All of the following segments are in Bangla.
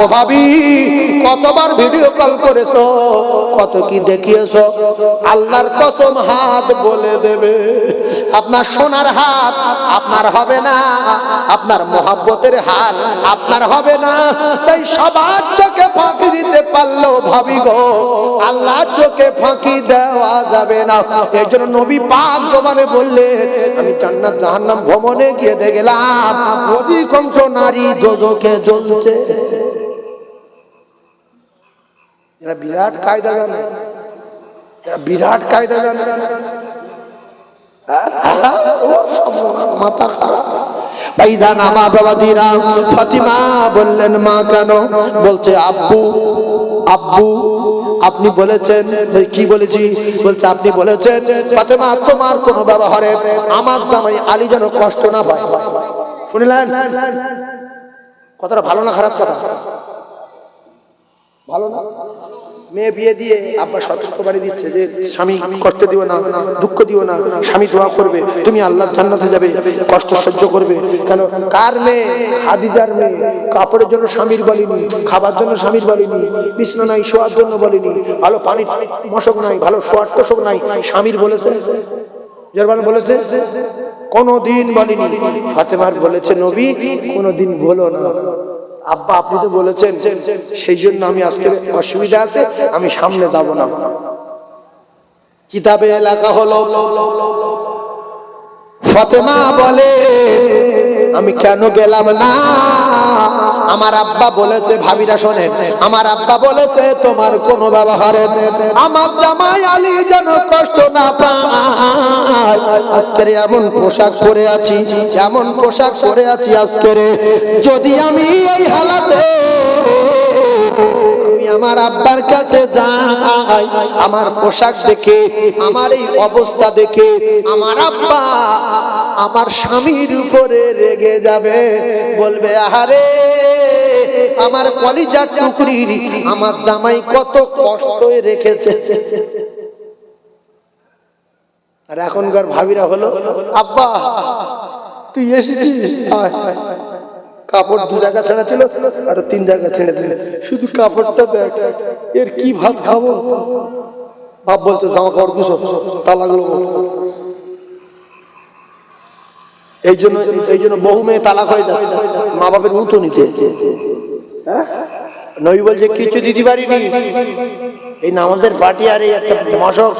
ও ভাবি, কতবার ভিডিও কল করেছ? কত কি দেখিয়েছো? আল্লাহর কসম হাত বলে দেবে। আপনার সোনার হাত আপনার হবে না, আপনার মহাব্বতের হাত আপনার হবে না। তাই সবার চোখে ফাঁকি দিতে পারল ভাবি গো। আল্লাহ চোখে ফাঁকি দেওয়া যাবে না। এই জন্য নবী পাক জবানে বললে, আমি জান্নাত জাহান্নাম ভ্রমণে গিয়ে দেখলাম, অধিকাংশ নারী দোজকে জ্বলছে। এরা বিরাট কায়দা জানে। এরা বিরাট কায়দা জানে। সব মাথা খারাপ। ভাইজান ফাতিমা বললেন মা কেন? বলছে আব্বু আব্বু আপনি বলেছেন। বলি, কি বলেছি? বলছে আপনি বলেছেন ফাতেমা তোমার কোনো ব্যবহারে আমার জামাই আলী যেন কষ্ট না পায়। শুনলেন? কথাটা ভালো না খারাপ কথা? ভালো না? মেয়ে বিয়ে দিয়ে আব্বা সতর্ক বাড়ি দিচ্ছে যে স্বামী কষ্ট দিও না দুঃখ দিও না স্বামী দোয়া করবে তুমি আল্লাহ জান্নাতে যাবে কষ্ট সহ্য করবে। কেন? কার মেয়ে? হাদিজার মেয়ে। কাপড়ের জন্য স্বামীর বলিনি খাবার জন্য স্বামীর বলিনি বিছনা নাই শোয়ার জন্য বলিনি ভালো পানি মশক নাই ভালো শোয়ার তোষক নাই স্বামীর বলেছে? জরবান বলেছে? কোনদিন বলিনি। ফাতেমার বলেছে, নবী, কোনদিন বলো না। আব্বা, আপনি তো বলেছেন, সেই জন্য আমি আজকে অসুবিধা আছে, আমি সামনে যাব না। কিতাবে এলাকা হলো, ফাতেমা বলে, আমি কেন গেলাম না? আমার আব্বা বলেছে, ভাবিরা শোনেন আমার আব্বা বলেছে, তোমার কোন ব্যবহারে আমার জামাই আলী যেন কষ্ট না পায়। আজকের এমন পোশাক পরে আছি, এমন পোশাক পরে আছি আজকের। যদি আমি এই হালাতে, আমি আমার আব্বার কাছে যাই আমার পোশাক দেখে, আমার এই অবস্থা দেখে আমার আব্বা আমার স্বামীর উপরে রেগে যাবে। বলবে, আহারে, আমার কলিজার টুকরি আমার জামাই কত কষ্ট রেখেছে। আর এখনকার ভাবিরা হলো, আব্বা, তুই এসেছিস। কাপড় দু জায়গা ছেঁড়া ছিল, আর তিন জায়গা ছেড়ে দিল। শুধু কাপড়টা দেখ, এর কি ভাত খাব? বাপ বলছে, জামা কাপড় গুছো তা লাগল এই জন্য এই জন্য বহু মেয়ে তালাক হয়ে যায়, মা বাপের মতো নিতে। নবী বলছে, কিছু দিতে পারিনি। এই না, আমাদের পার্টি আর এই একটা মশক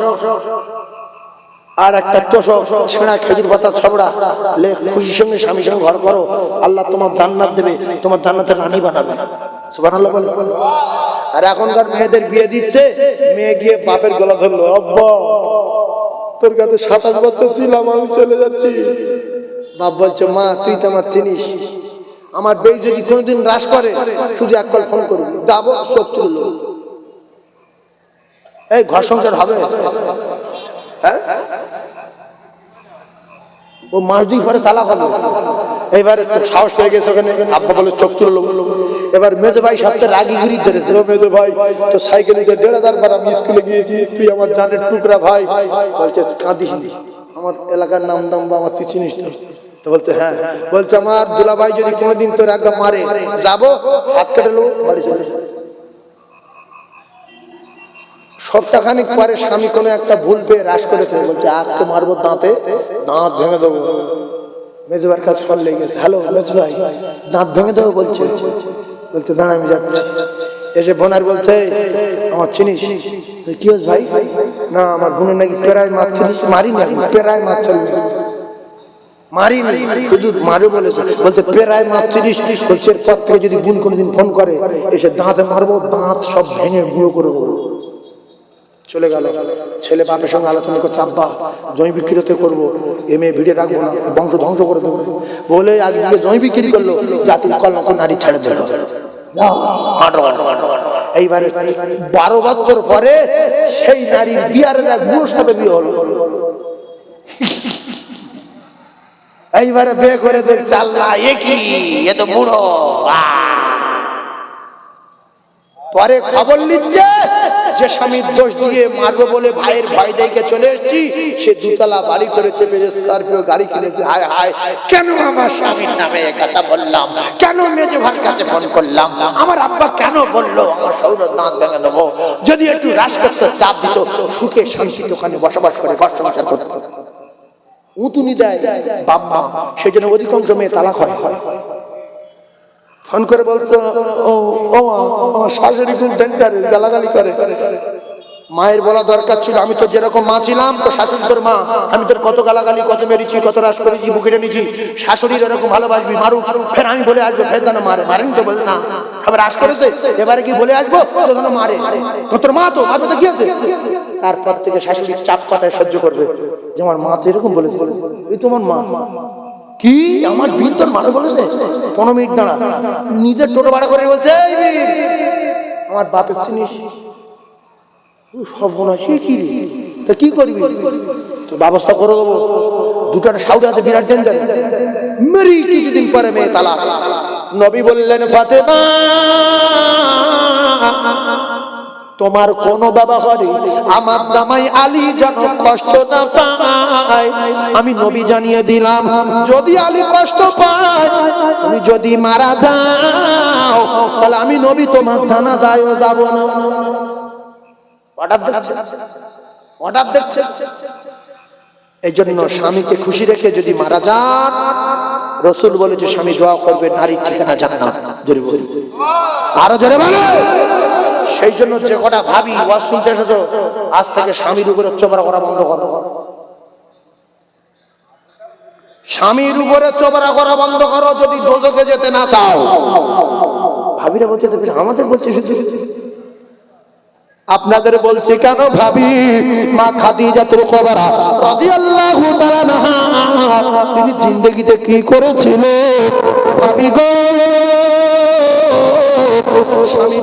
আর একটা তোষক, ছেঁড়া খেজুর পাতা ছবড়া। খুশির সঙ্গে স্বামীর সঙ্গে ঘর করো। আল্লাহ তোমার জান্নাত দেবে, তোমার জান্নাতের রানী বানাবে। আর এখনকার মেয়েদের বিয়ে দিচ্ছে, মেয়ে গিয়ে বাপের গলা ধরলো, আব্বা, তোর কাছে সাতাশ বছর ছিলাম, আমি চলে যাচ্ছি। বাপ বলছে, মা, তুই তো আমার চিনিস। আমার বেই যদি কোনোদিন হ্রাস করে, শুধু এক কল ফোন করবি যাব চোখ তুললো এই ঘর সংসার হবে? হ্যাঁ? ও মাস দুই পরে তালা হবে। এবারে সাহস পেয়ে গেছে ওখানে। আব্বা বলে চোখ তুললো এবার মেজো ভাই সবচেয়ে রাগি ঘুরি ধরেছে। মেজো ভাই তো সাইকেলে যে দেড় হাজার বার আমি স্কুলে গিয়েছি তুই আমার জানের টুকরা ভাই। বলছে কাঁদিস। আমার এলাকার নাম দাম বা আমার তুই চিনিস না। তো বলছে হ্যাঁ বলছে আমার দুলা ভাই যদি কোনোদিন তোর একদম মারে যাব হাত কেটে নেব বাড়ি চলে। সপ্তাহখানিক পরে স্বামী কোনো একটা ভুল পেয়ে হ্রাস করেছে। বলছে আর তো মারবো দাঁতে দাঁত ভেঙে দেবো। মেজবার কাজ ফল লেগে গেছে। হ্যালো, মেজ ভাই, দাঁত ভেঙে দেবো বলছে। বলছে, দাঁড়া, আমি যাচ্ছি। এসে বোনার বলছে, আমার চিনিস? কি হচ্ছে ভাই? না, আমার বোনের নাকি পেরায় মাছ ছিল মারি না পেরায় মাছ ছিল। মারি শুধু মারো বলেছে। বলছে পেরায় মাছ চিনিস বলছে, এরপর থেকে যদি বোন কোনোদিন ফোন করে, এসে দাঁতে মারবো, দাঁত সব ভেঙে গুঁড়ো করে দেবো। চলে গেল। ছেলে বাপের সঙ্গে আলোচনা করছে, আব্বা, জমি বিক্রিতে করব এম এ ভিড়ে রাখব না বংশ ধ্বংস করে দেবো। বলে আজকে জমি বিক্রি করল, জাতির কলঙ্ক নারী ছেড়ে দিল। এইবারে বারো বছর পরে সেই নারী এক সাথে বিয়ে হলো। এইবারে বিয়ে করে দেখছে আল্লাহ এ কি? এ তো বুড়ো। পরে খবর নিচ্ছে যে স্বামীর দোষ দিয়ে মারবো বলে ভাইয়ের ভয় দেখে চলে এসেছি, সে দুতলা বাড়ি করে চেপে স্করপিও গাড়ি কিনেছে। হায় হায়, কেন আমার স্বামীর নামে কথা বললাম? কেন মেজে ভার কাছে ফোন করলাম? আমার আব্বা কেন বলল? আমার সৌর দাঁত ভেঙে দেবো। যদি একটু হ্রাস করতে চাপ দিত, সুখে শান্তি ওখানে বসবাস করে, ঘর সংসার করতে। উতুনি দেয় বাম্মা সেই জন্য অধিকাংশ মেয়ে তালাক হয়। করে বলছে, ও ও আমার শাশুড়ি খুব ডেন্টারে গালাগালি করে। মায়ের বলা দরকার ছিল, আমি তো যেরকম মা ছিলাম, তো শাশুড়ি তোর মা, আমি তোর কত গালাগালি, কত মেরেছি, কত রাস করেছি, বুকে টেনেছি শাশুড়ির এরকম ভালোবাসবি মারু ফের আমি বলে আসব, ফের দানা মারে। মারেন তো বলে, না, আবার রাস করেছে, এবারে কি বলে আসব যেন মারে। তোর মা তো মারবে তো কি আছে তারপর থেকে শাশুড়ির চাপ পাতায় সহ্য করবে। যে আমার মা তো এরকম বলেছে। এই তোমার মা। কি? আমার বিল তোর মানে বলেছে পনেরো মিনিট দাঁড়া। নিজের টোটো ভাড়া করে বলছে আমার বাপের চিনিস? সর্বনাশ কি রে? তা কি করবি? তো ব্যবস্থা করে দেবো। দুটো সাউট আছে, বিরাট ডেঞ্জার মেরি কিছুদিন পরে মেয়ে তালা নবী বললেন, ফাতেমা তোমার কোন বাবা হরে আমার জামাই আলী যেন কষ্ট না পায়। আমি নবী জানিয়ে দিলাম, যদি আলী কষ্ট পায়, তুমি যদি মারা যাও, তাহলে আমি নবী তোমার জানা যায়ও যাব না। অর্ডার দেখছে এই জন্য স্বামীকে খুশি রেখে যদি মারা যান, রসুল বলেছে স্বামী দোয়া করবে, নারীর ঠিকানা জোরে আরও জোরে বলো সেই জন্য যে কটা ভাবি ওয়াজ শুনতে এসেছ, আজ থেকে স্বামীর উপরে চোপড়া করা বন্ধ করো। স্বামীর উপরে চোপড়া করা বন্ধ করো, যদি দোজকে যেতে না চাও। ভাবিরা বলছে, তো আমাদের বলছে শুধু। শুধু আপনাদের বলছি, কেন ভাবি? মা খাদিজাতুল কুবরা রাদিয়াল্লাহু তাআলা তিনি জিন্দেগিতে কি করেছিলেন ভাবি গো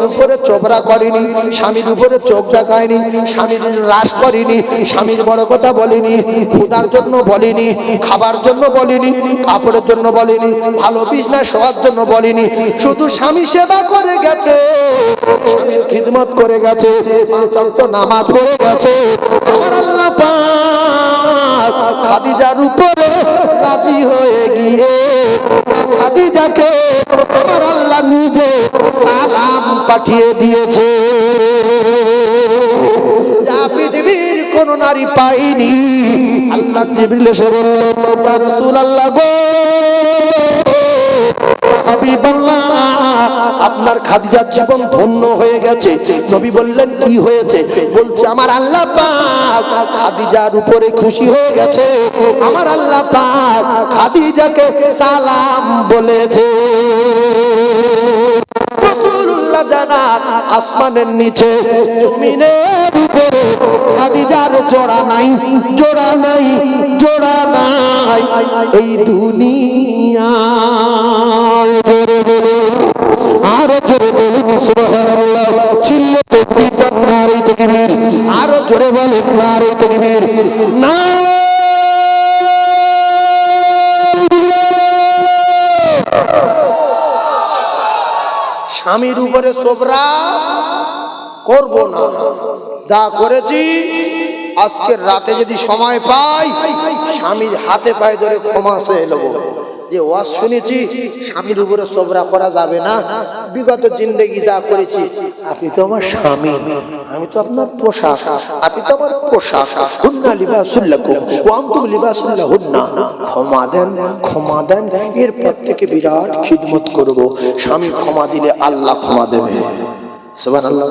স্বামীর উপরে চোপড়া করেনি স্বামীর উপরে চোখ দেখায়নি, স্বামীর হ্রাস করেনি, স্বামীর বড় কথা বলিনি ক্ষুদার জন্য বলিনি, খাবার জন্য বলিনি, কাপড়ের জন্য বলিনি, ভালো বিজনেস হওয়ার জন্য বলিনি, শুধু স্বামী সেবা করে গেছে, স্বামীর খিদমত করে গেছে নামাজ পড়ে গেছে। খাদিজার উপরে রাজি হয়ে গিয়ে, খাদিজাকে নিজে সালাম পাঠিয়ে দিয়েছে। যা পৃথিবীর কোন নারী পাইনি আল্লাহ এসে রাসূলুল্লাহ গো আপনার খাদিজার জীবন ধন্য হয়ে গেছে। নবী বললেন, কি হয়েছে? বলছে, আমার আল্লাহ পাক খাদিজার উপরে খুশি হয়ে গেছে। আমার আল্লাহ পাক আসমানের নিচে, জমিনের উপরে। খাদিজার জোড়া নাই জোড়া নাই জোড়া নাই। এই দুনিয়া আরও জোরে সুবহানাল্লাহ। চিল্লে নারে তাকবীর আরও জোরে বলুন নারে তাকবীর স্বামীর উপরে সোবরা। করব না। যা করেছি, আজকের রাতে যদি সময় পাই, স্বামীর হাতে পায়ে ধরে ক্ষমা চেয়ে নেব। যে ওয়াজ শুনেছি, স্বামীর উপরে সোবরা করা যাবে না। বিগত জিন্দগি যা করেছি, আপনি তো আমার স্বামী, আমি তো আপনার পোশাক, আপনি তো আমার পোশাক। হুন্না লিবাসুল্লাকুম ওয়া আনতুম লিবাসুল্লাহুন্না ক্ষমা দেন ক্ষমা দেন, এরপর থেকে বিরাট খিদমত করব। স্বামী ক্ষমা দিলে আল্লাহ ক্ষমা দেবে। সুবহানাল্লাহ।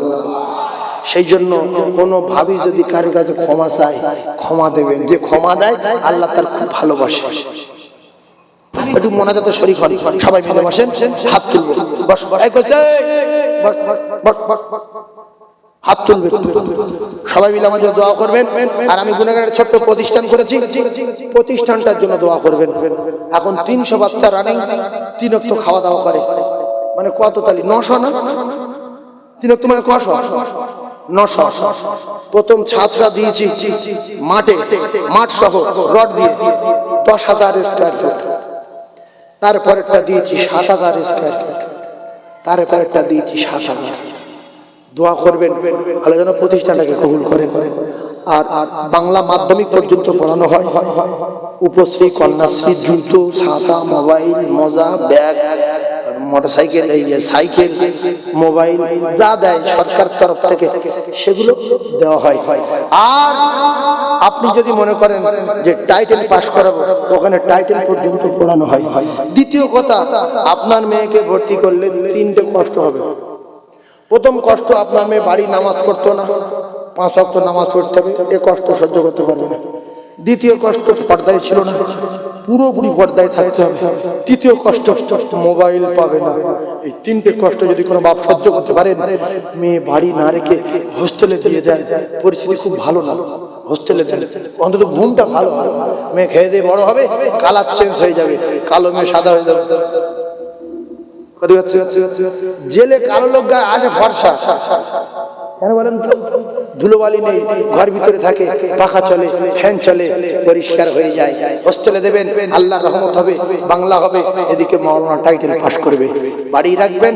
সেই জন্য কোনো ভাবি যদি কারও কাছে ক্ষমা চায়, ক্ষমা দেবেন। যে ক্ষমা দেয়, আল্লাহ তার খুব ভালোবাসে। একটু মোনাজাতে শরীর হন। সবাই মিলে বসেন, হাত তুলবো বস। হাত তুলবে সবাই মিলে আমাদের দোয়া করবেন। আর আমি গুণাগারের ছোট্ট প্রতিষ্ঠান করেছি। প্রতিষ্ঠানটার জন্য দোয়া করবেন। এখন তিনশো বাচ্চা রানিং তিন অক্ত খাওয়া দাওয়া করে। মানে কত তালি? নশো না? তিন অক্ত মানে কশো? নশো, প্রথম ছাত্রা দিয়েছি মাঠে, মাঠ সহ রড দিয়ে দশ হাজার স্কোয়ার ফুট তারপরেরটা দিয়েছি সাত হাজার স্কোয়ার ফুট তারপরেরটা দিয়েছি সাত হাজার। দোয়া করবেন, আল্লাহ যেন প্রতিষ্ঠানটাকে কবুল করেন। আর বাংলা মাধ্যমিক পর্যন্ত পড়ানো হয়। উপশ্রী, কন্যাশ্রী, জুতো, ছাতা, মোবাইল, মজা, ব্যাগ, মোটরসাইকেল, এই যে সাইকেল, মোবাইল, যা দেয় সরকার তরফ থেকে, সেগুলো দেওয়া হয়। আর আপনি যদি মনে করেন যে টাইটেল পাস করাবো, ওখানে টাইটেল পর্যন্ত পড়ানো হয়। দ্বিতীয় কথা, আপনার মেয়েকে ভর্তি করলে তিনটে কষ্ট হবে। প্রথম কষ্ট, আপনার মেয়ে বাড়ি নামাজ পড়তো না। পাঁচ অক্ট নামাজ পড়তে হবে, এ কষ্ট সহ্য করতে পারবে না। দ্বিতীয় কষ্ট পর্দায় ছিল না, পুরোপুরি পর্দায় থাকতে হবে। তৃতীয় কষ্ট, মোবাইল পাবে না। এই তিনটে কষ্ট যদি কোনো বাপ সহ্য করতে পারেন, মেয়ে বাড়ি না রেখে হোস্টেলে দিয়ে দেয় পরিস্থিতি খুব ভালো না। হোস্টেলে দেন, অন্তত ঘুমটা ভালো মেয়ে খেয়ে দিয়ে বড় হবে কালার চেঞ্জ হয়ে যাবে, কালো মেয়ে সাদা হয়ে যাবে। জেলে কালো লোক গায়ে আসে ফর্সা কেন বলেন ধুলোবালি নেই, ঘর ভিতরে থাকে, পাখা চলে, ফ্যান চলে, পরিষ্কার হয়ে যায়। হোস্টেলে দেবেন আল্লাহ রহমত হবে, বাংলা হবে, এদিকে মরনা টাইটেল পাশ করবে। বাড়ি রাখবেন